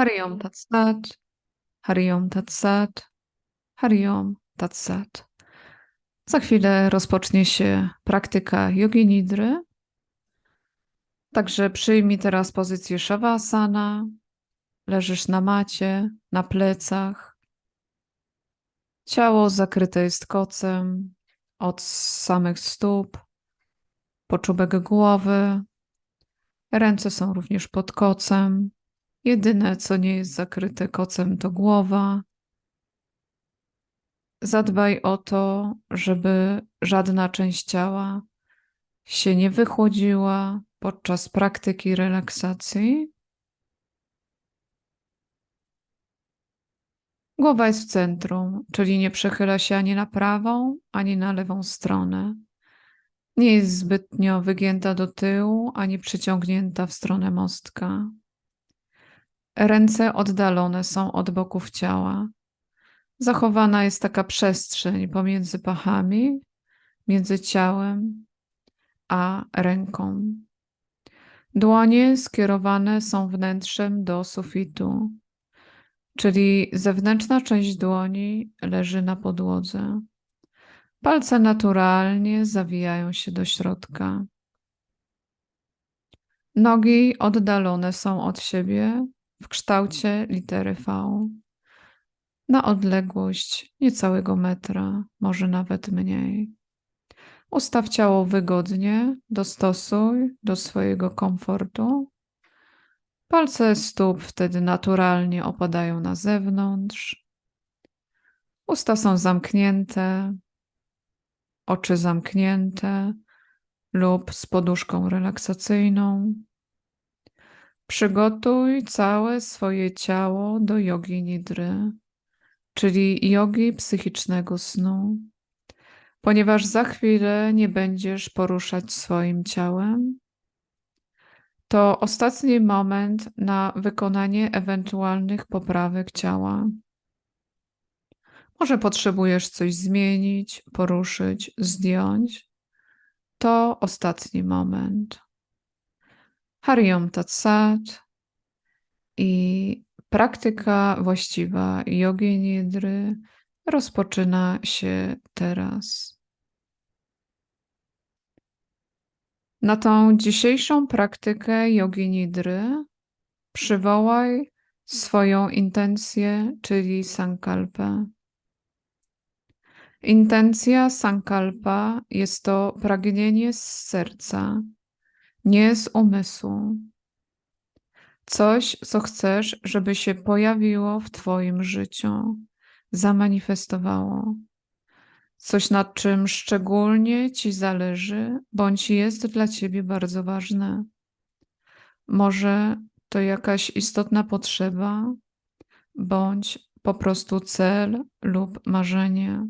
Hari Om Tat Sat, Hari Om Tat Sat, Hari Om Tat Sat. Za chwilę rozpocznie się praktyka jogi nidry. Także przyjmij teraz pozycję Shavasana. Leżysz na macie, na plecach. Ciało zakryte jest kocem od samych stóp, po czubek głowy. Ręce są również pod kocem. Jedyne, co nie jest zakryte kocem, to głowa. Zadbaj o to, żeby żadna część ciała się nie wychłodziła podczas praktyki relaksacji. Głowa jest w centrum, czyli nie przechyla się ani na prawą, ani na lewą stronę. Nie jest zbytnio wygięta do tyłu, ani przyciągnięta w stronę mostka. Ręce oddalone są od boków ciała. Zachowana jest taka przestrzeń pomiędzy pachami, między ciałem a ręką. Dłonie skierowane są wnętrzem do sufitu, czyli zewnętrzna część dłoni leży na podłodze. Palce naturalnie zawijają się do środka. Nogi oddalone są od siebie w kształcie litery V. Na odległość niecałego metra, może nawet mniej. Ustaw ciało wygodnie, dostosuj do swojego komfortu. Palce stóp wtedy naturalnie opadają na zewnątrz. Usta są zamknięte, oczy zamknięte lub z poduszką relaksacyjną. Przygotuj całe swoje ciało do jogi nidry, czyli jogi psychicznego snu, ponieważ za chwilę nie będziesz poruszać swoim ciałem. To ostatni moment na wykonanie ewentualnych poprawek ciała. Może potrzebujesz coś zmienić, poruszyć, zdjąć. To ostatni moment. Hariom Tatsat i praktyka właściwa jogi nidry rozpoczyna się teraz. Na tą dzisiejszą praktykę jogi nidry przywołaj swoją intencję, czyli sankalpę. Intencja sankalpa jest to pragnienie z serca, nie z umysłu. Coś, co chcesz, żeby się pojawiło w Twoim życiu, zamanifestowało. Coś, nad czym szczególnie Ci zależy, bądź jest dla Ciebie bardzo ważne. Może to jakaś istotna potrzeba, bądź po prostu cel lub marzenie.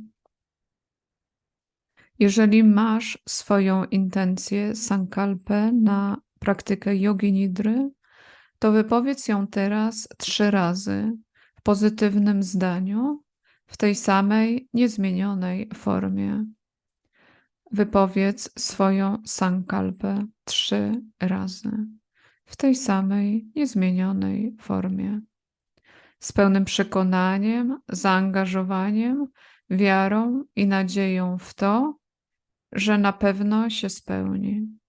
Jeżeli masz swoją intencję sankalpę na praktykę jogi nidry, to wypowiedz ją teraz trzy razy w pozytywnym zdaniu, w tej samej niezmienionej formie. Wypowiedz swoją sankalpę trzy razy w tej samej niezmienionej formie. Z pełnym przekonaniem, zaangażowaniem, wiarą i nadzieją w to, że na pewno się spełni.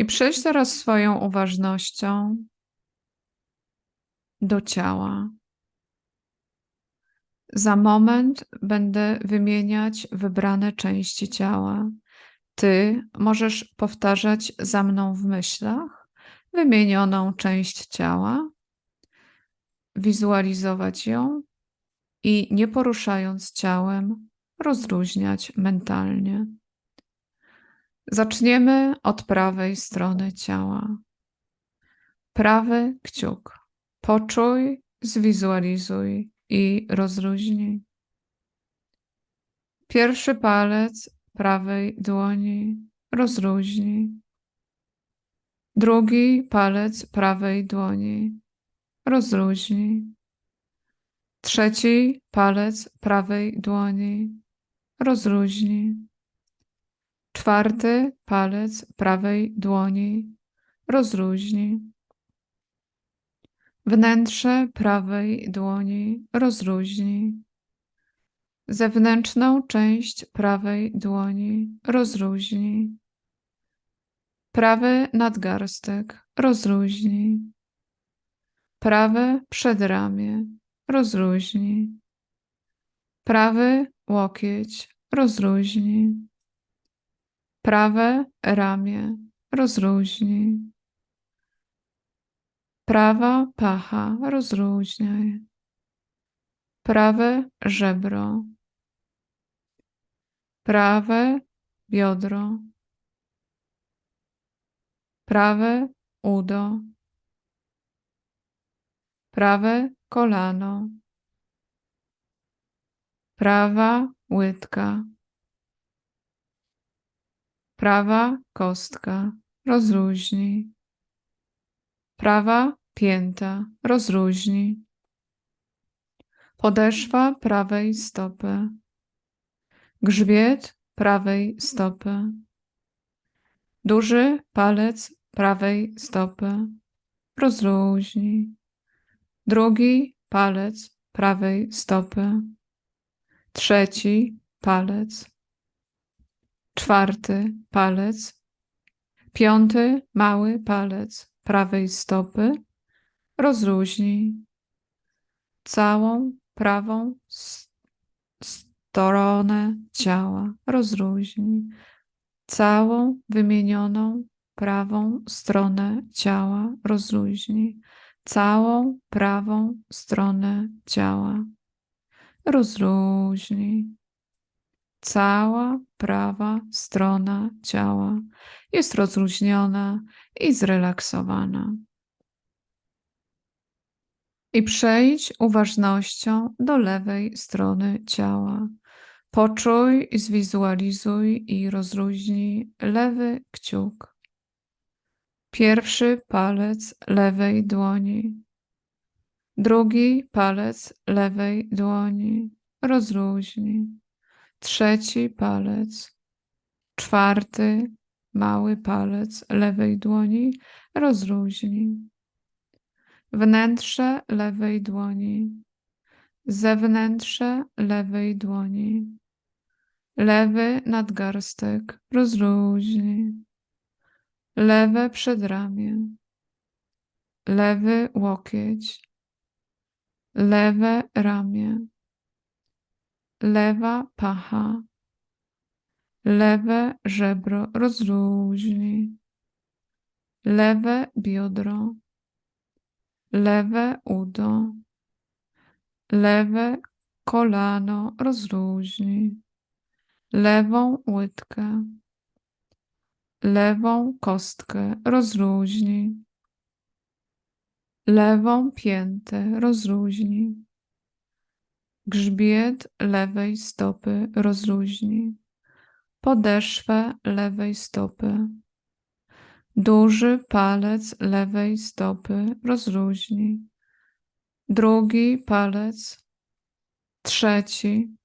I przejdź teraz swoją uważnością do ciała. Za moment będę wymieniać wybrane części ciała. Ty możesz powtarzać za mną w myślach wymienioną część ciała, wizualizować ją i nie poruszając ciałem, rozluźniać mentalnie. Zaczniemy od prawej strony ciała. Prawy kciuk. Poczuj, zwizualizuj i rozluźnij. Pierwszy palec prawej dłoni rozluźnij. Drugi palec prawej dłoni rozluźnij. Trzeci palec prawej dłoni rozluźnij. Czwarty palec prawej dłoni rozluźnij. Wnętrze prawej dłoni rozluźnij. Zewnętrzną część prawej dłoni rozluźnij. Prawy nadgarstek rozluźnij. Prawe przedramię rozluźnij. Prawy łokieć rozluźnij. Prawe ramię rozluźnij. Prawa pacha rozluźniaj. Prawe żebro. Prawe biodro. Prawe udo. Prawe kolano. Prawa łydka. Prawa kostka. Rozluźnij. Prawa pięta. Rozluźnij. Podeszwa prawej stopy. Grzbiet prawej stopy. Duży palec prawej stopy. Rozluźnij. Drugi palec prawej stopy. Trzeci palec. Czwarty palec. Piąty mały palec prawej stopy. Rozluźnij. Całą prawą s- stronę ciała. Rozluźnij. Całą wymienioną prawą stronę ciała. Rozluźnij. Całą prawą stronę ciała. Rozluźnij. Cała prawa strona ciała jest rozluźniona i zrelaksowana. I przejdź uważnością do lewej strony ciała. Poczuj, zwizualizuj i rozluźnij lewy kciuk. Pierwszy palec lewej dłoni. Drugi palec lewej dłoni. Rozluźnij. Trzeci palec. Czwarty mały palec lewej dłoni. Rozluźnij. Wnętrze lewej dłoni. Zewnętrze lewej dłoni. Lewy nadgarstek. Rozluźnij. Lewe przedramię. Lewy łokieć. Lewe ramię. Lewa pacha. Lewe żebro rozluźnij. Lewe biodro. Lewe udo. Lewe kolano rozluźnij. Lewą łydkę. Lewą kostkę rozluźnij. Lewą piętę rozluźnij. Grzbiet lewej stopy rozluźnij. Podeszwę lewej stopy. Duży palec lewej stopy rozluźnij. Drugi palec. Trzeci.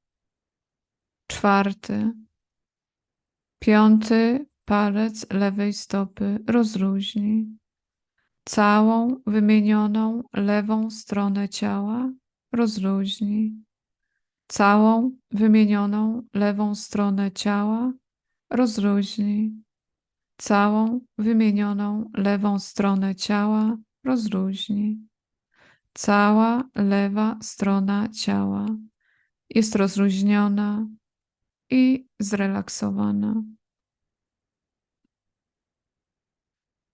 Czwarty. Piąty palec lewej stopy rozluźnij. Całą wymienioną lewą stronę ciała rozluźnij. Całą wymienioną lewą stronę ciała rozluźnij. Całą wymienioną lewą stronę ciała rozluźnij. Cała lewa strona ciała jest rozluźniona i zrelaksowana.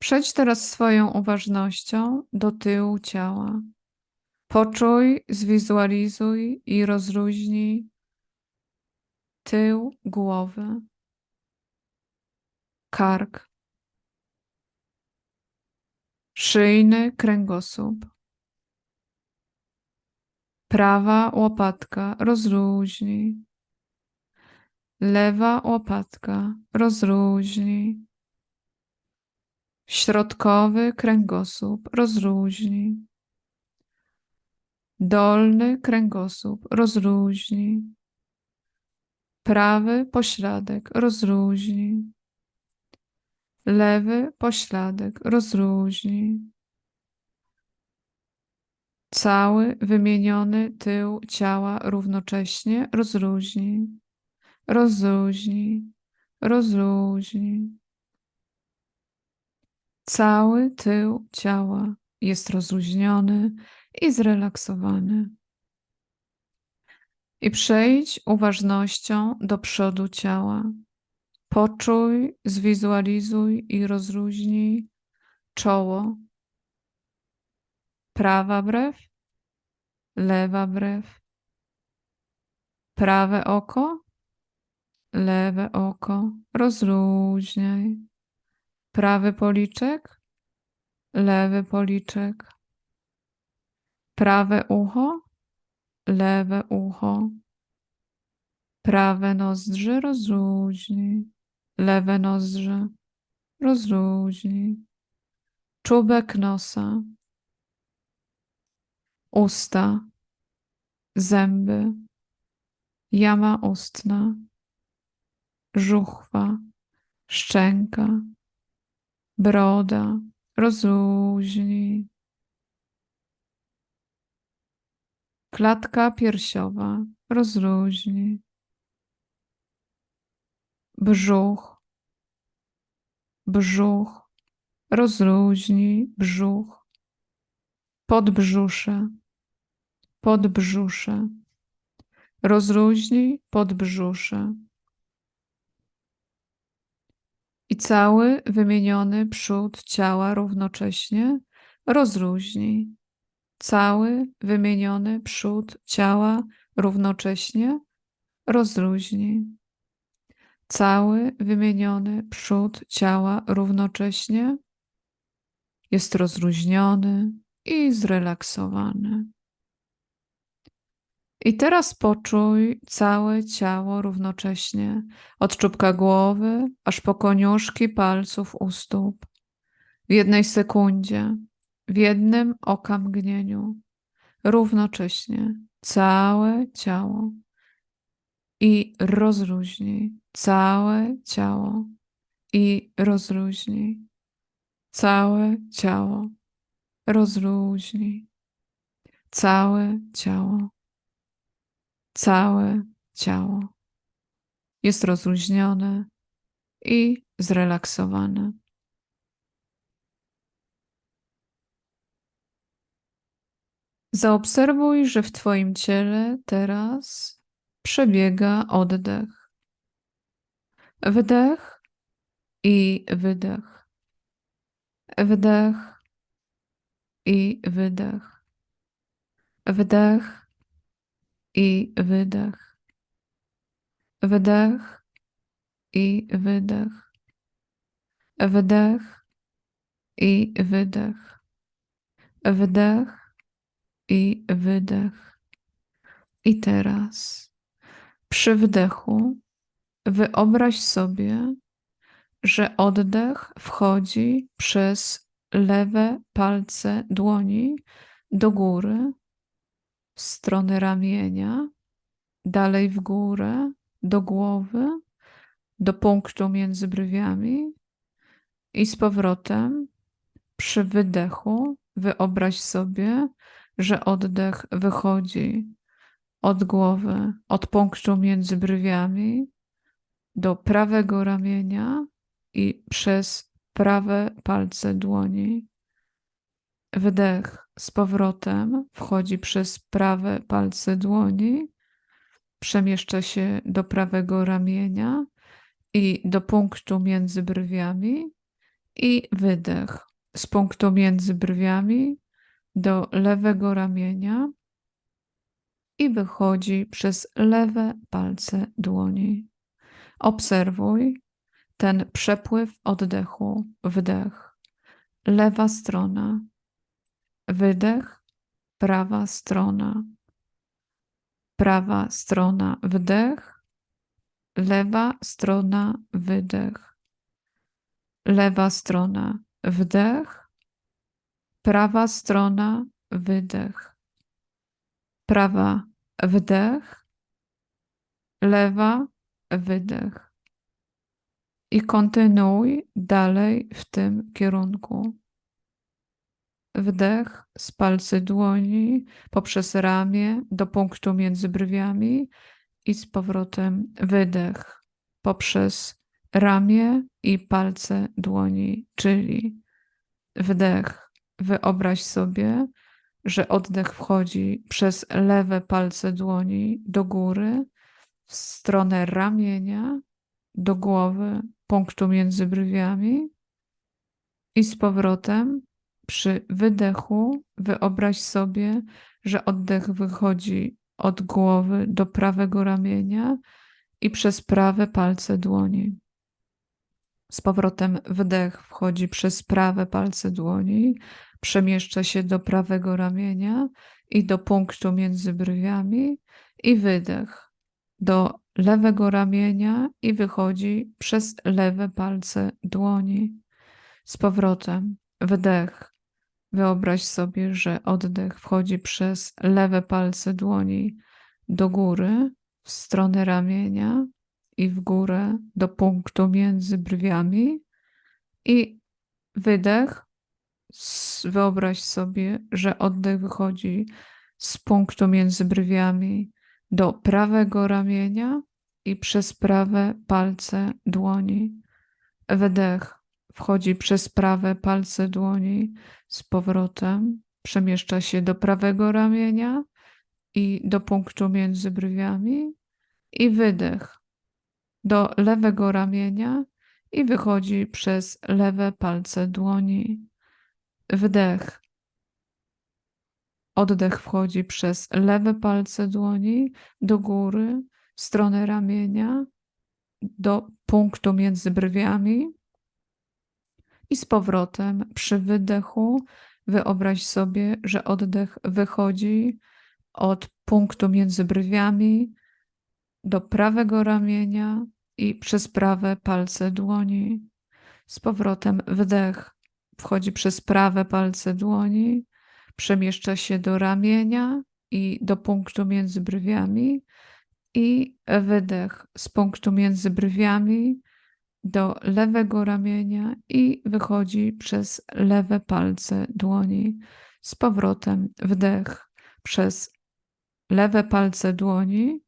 Przejdź teraz swoją uważnością do tyłu ciała. Poczuj, zwizualizuj i rozluźnij tył głowy, kark, szyjny kręgosłup, prawa łopatka rozluźnij, lewa łopatka rozluźnij, środkowy kręgosłup rozluźnij. Dolny kręgosłup rozluźnij. Prawy pośladek rozluźnij. Lewy pośladek rozluźnij. Cały wymieniony tył ciała równocześnie rozluźnij. Rozluźnij. Rozluźnij. Cały tył ciała jest rozluźniony i zrelaksowany. I przejdź uważnością do przodu ciała. Poczuj, zwizualizuj i rozluźnij czoło. Prawa brew, lewa brew. Prawe oko, lewe oko. Rozluźniaj. Prawy policzek, lewy policzek. Prawe ucho, lewe ucho. Prawe nozdrze rozluźnij, lewe nozdrze rozluźnij. Czubek nosa, usta, zęby, jama ustna, żuchwa, szczęka, broda, rozluźnij. Klatka piersiowa, rozluźnij. Brzuch, brzuch, rozluźnij brzuch. Podbrzusze, podbrzusze, rozluźnij podbrzusze. I cały wymieniony przód ciała równocześnie rozluźnij cały wymieniony przód ciała równocześnie rozluźnij. Cały wymieniony przód ciała równocześnie jest rozluźniony i zrelaksowany. I teraz poczuj całe ciało równocześnie, od czubka głowy aż po koniuszki palców u stóp. W jednej sekundzie w jednym okamgnieniu, równocześnie całe ciało. I rozluźnij całe ciało. I rozluźnij całe ciało, rozluźnij całe ciało, całe ciało jest rozluźnione i zrelaksowane. Zaobserwuj, że w Twoim ciele teraz przebiega oddech. Wdech i wydech. Wdech i wydech. Wdech i wydech. Wdech i wydech. Wdech i wydech. Wdech i wydech. I teraz przy wdechu wyobraź sobie, że oddech wchodzi przez lewe palce dłoni do góry, w stronę ramienia, dalej w górę, do głowy, do punktu między brwiami i z powrotem przy wydechu wyobraź sobie, że oddech wychodzi od głowy, od punktu między brwiami do prawego ramienia i przez prawe palce dłoni. Wdech z powrotem wchodzi przez prawe palce dłoni, przemieszcza się do prawego ramienia i do punktu między brwiami i wydech. Z punktu między brwiami do lewego ramienia i wychodzi przez lewe palce dłoni. Obserwuj ten przepływ oddechu, wdech, lewa strona, wydech, prawa strona, prawa strona, wdech, lewa strona, wydech, lewa strona, wdech, Prawa strona, wydech. prawa wdech, lewa wydech. I kontynuuj dalej w tym kierunku. Wdech z palcy dłoni poprzez ramię do punktu między brwiami i z powrotem wydech poprzez ramię i palce dłoni, czyli wdech. Wyobraź sobie, że oddech wchodzi przez lewe palce dłoni do góry, w stronę ramienia, do głowy, punktu między brwiami i z powrotem przy wydechu wyobraź sobie, że oddech wychodzi od głowy do prawego ramienia i przez prawe palce dłoni. Z powrotem wdech wchodzi przez prawe palce dłoni, przemieszcza się do prawego ramienia i do punktu między brwiami i wydech do lewego ramienia i wychodzi przez lewe palce dłoni. Z powrotem wdech. Wyobraź sobie, że oddech wchodzi przez lewe palce dłoni do góry, w stronę ramienia i w górę do punktu między brwiami i wydech. Wyobraź sobie, że oddech wychodzi z punktu między brwiami do prawego ramienia i przez prawe palce dłoni. Wydech wchodzi przez prawe palce dłoni z powrotem, przemieszcza się do prawego ramienia i do punktu między brwiami i wydech do lewego ramienia i wychodzi przez lewe palce dłoni. Wdech. Oddech wchodzi przez lewe palce dłoni do góry, w stronę ramienia, do punktu między brwiami i z powrotem przy wydechu wyobraź sobie, że oddech wychodzi od punktu między brwiami do prawego ramienia i przez prawe palce dłoni. Z powrotem wdech wchodzi przez prawe palce dłoni, przemieszcza się do ramienia i do punktu między brwiami i wydech z punktu między brwiami do lewego ramienia i wychodzi przez lewe palce dłoni. Z powrotem wdech przez lewe palce dłoni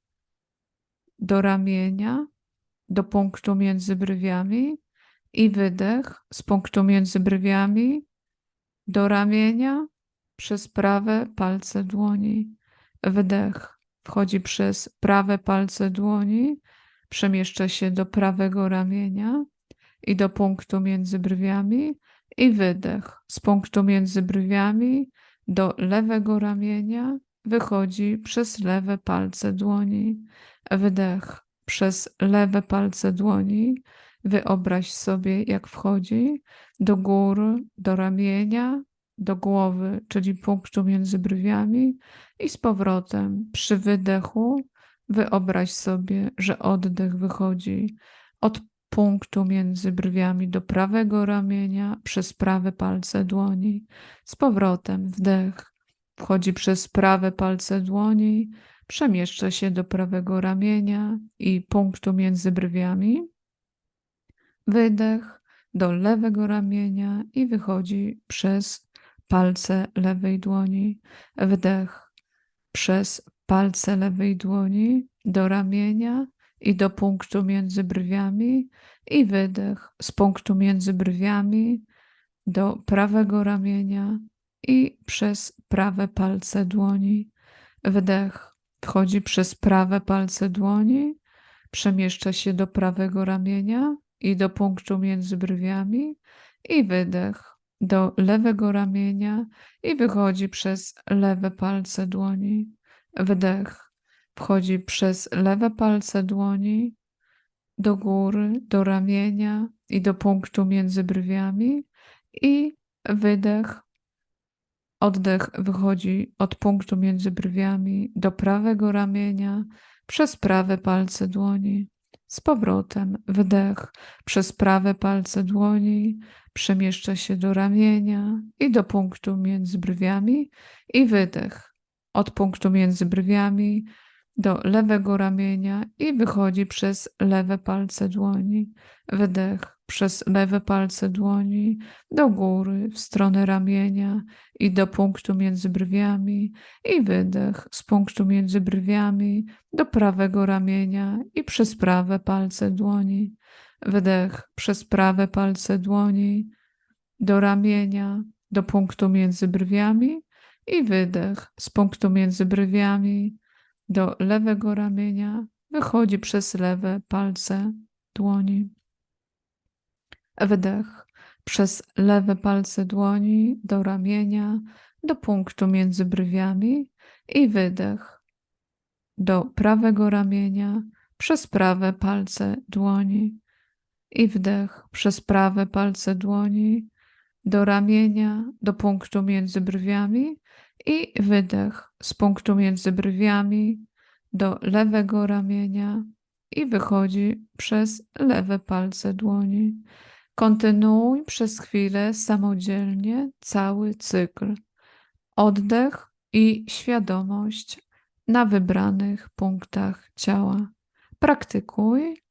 do ramienia, do punktu między brwiami i wydech z punktu między brwiami do ramienia przez prawe palce dłoni. Wdech wchodzi przez prawe palce dłoni, przemieszcza się do prawego ramienia i do punktu między brwiami i wydech z punktu między brwiami do lewego ramienia wychodzi przez lewe palce dłoni. Wydech przez lewe palce dłoni. Wyobraź sobie, jak wchodzi do góry, do ramienia, do głowy, czyli punktu między brwiami i z powrotem przy wydechu wyobraź sobie, że oddech wychodzi od punktu między brwiami do prawego ramienia przez prawe palce dłoni. Z powrotem wdech wchodzi przez prawe palce dłoni, przemieszcza się do prawego ramienia i punktu między brwiami. Wydech do lewego ramienia i wychodzi przez palce lewej dłoni. Wdech przez palce lewej dłoni do ramienia i do punktu między brwiami i wydech z punktu między brwiami do prawego ramienia i przez prawe palce dłoni. Wdech wchodzi przez prawe palce dłoni, przemieszcza się do prawego ramienia i do punktu między brwiami i wydech do lewego ramienia i wychodzi przez lewe palce dłoni. Wdech wchodzi przez lewe palce dłoni do góry, do ramienia i do punktu między brwiami i wydech. Oddech wychodzi od punktu między brwiami do prawego ramienia przez prawe palce dłoni. Z powrotem wdech przez prawe palce dłoni przemieszcza się do ramienia i do punktu między brwiami i wydech od punktu między brwiami do lewego ramienia i wychodzi przez lewe palce dłoni. Wydech przez lewe palce dłoni do góry, w stronę ramienia i do punktu między brwiami. I wydech z punktu między brwiami do prawego ramienia i przez prawe palce dłoni. Wydech przez prawe palce dłoni do ramienia, do punktu między brwiami i wydech z punktu między brwiami do lewego ramienia wychodzi przez lewe palce dłoni. Wydech przez lewe palce dłoni do ramienia, do punktu między brwiami i wydech do prawego ramienia przez prawe palce dłoni i wdech przez prawe palce dłoni do ramienia, do punktu między brwiami i wydech z punktu między brwiami do lewego ramienia i wychodzi przez lewe palce dłoni. Kontynuuj przez chwilę samodzielnie cały cykl. Oddech i świadomość na wybranych punktach ciała. Praktykuj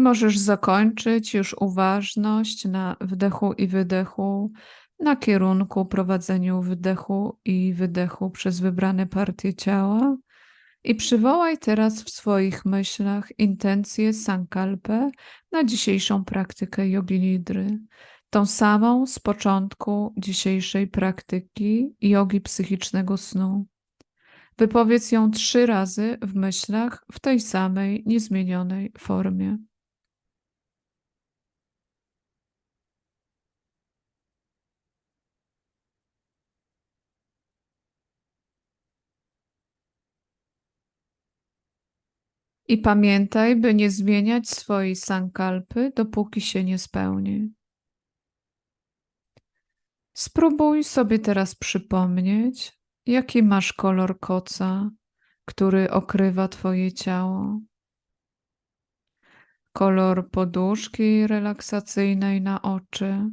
Możesz zakończyć już uważność na wdechu i wydechu, na kierunku prowadzeniu wdechu i wydechu przez wybrane partie ciała. I przywołaj teraz w swoich myślach intencję sankalpę na dzisiejszą praktykę jogi nidry. Tą samą z początku dzisiejszej praktyki jogi psychicznego snu. Wypowiedz ją trzy razy w myślach w tej samej niezmienionej formie. I pamiętaj, by nie zmieniać swojej sankalpy, dopóki się nie spełni. Spróbuj sobie teraz przypomnieć, jaki masz kolor koca, który okrywa Twoje ciało. Kolor poduszki relaksacyjnej na oczy.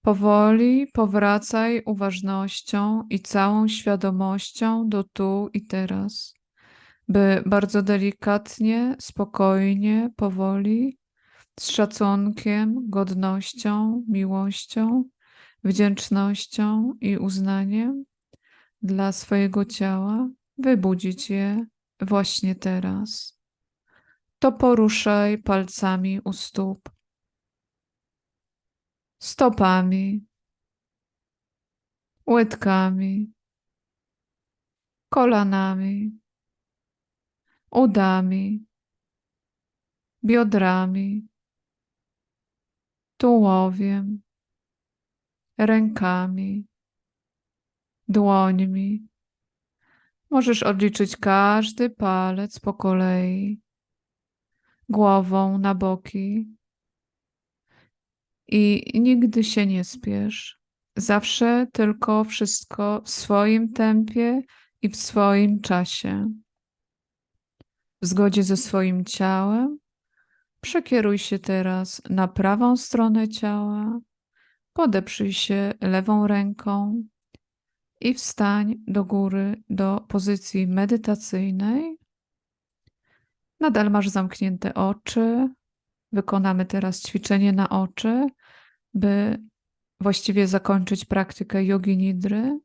Powoli powracaj uważnością i całą świadomością do tu i teraz by bardzo delikatnie, spokojnie, powoli, z szacunkiem, godnością, miłością, wdzięcznością i uznaniem dla swojego ciała wybudzić je właśnie teraz. To poruszaj palcami u stóp, stopami, łydkami, kolanami udami, biodrami, tułowiem, rękami, dłońmi. Możesz odliczyć każdy palec po kolei, głową na boki. I nigdy się nie spiesz. Zawsze tylko wszystko w swoim tempie i w swoim czasie w zgodzie ze swoim ciałem, przekieruj się teraz na prawą stronę ciała, podeprzyj się lewą ręką i wstań do góry do pozycji medytacyjnej. Nadal masz zamknięte oczy. Wykonamy teraz ćwiczenie na oczy, by właściwie zakończyć praktykę jogi nidry.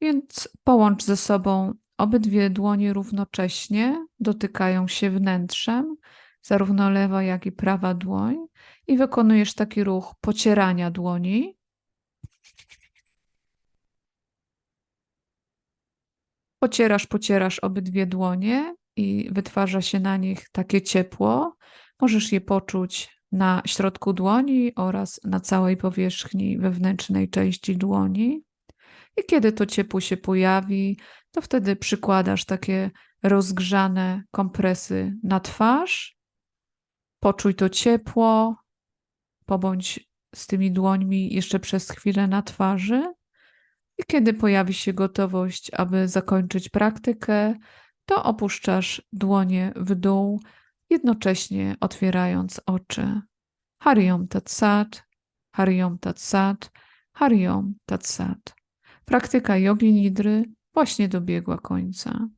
Więc połącz ze sobą Obydwie dłonie równocześnie dotykają się wnętrzem, zarówno lewa, jak i prawa dłoń, i wykonujesz taki ruch pocierania dłoni. Pocierasz, pocierasz obydwie dłonie i wytwarza się na nich takie ciepło. Możesz je poczuć na środku dłoni oraz na całej powierzchni wewnętrznej części dłoni. I kiedy to ciepło się pojawi, to wtedy przykładasz takie rozgrzane kompresy na twarz. Poczuj to ciepło, pobądź z tymi dłońmi jeszcze przez chwilę na twarzy. I kiedy pojawi się gotowość, aby zakończyć praktykę, to opuszczasz dłonie w dół, jednocześnie otwierając oczy. Hariom Tat Sat, Hariom Tat Sat, Hariom Tat Sat. Praktyka jogi nidry właśnie dobiegła końca.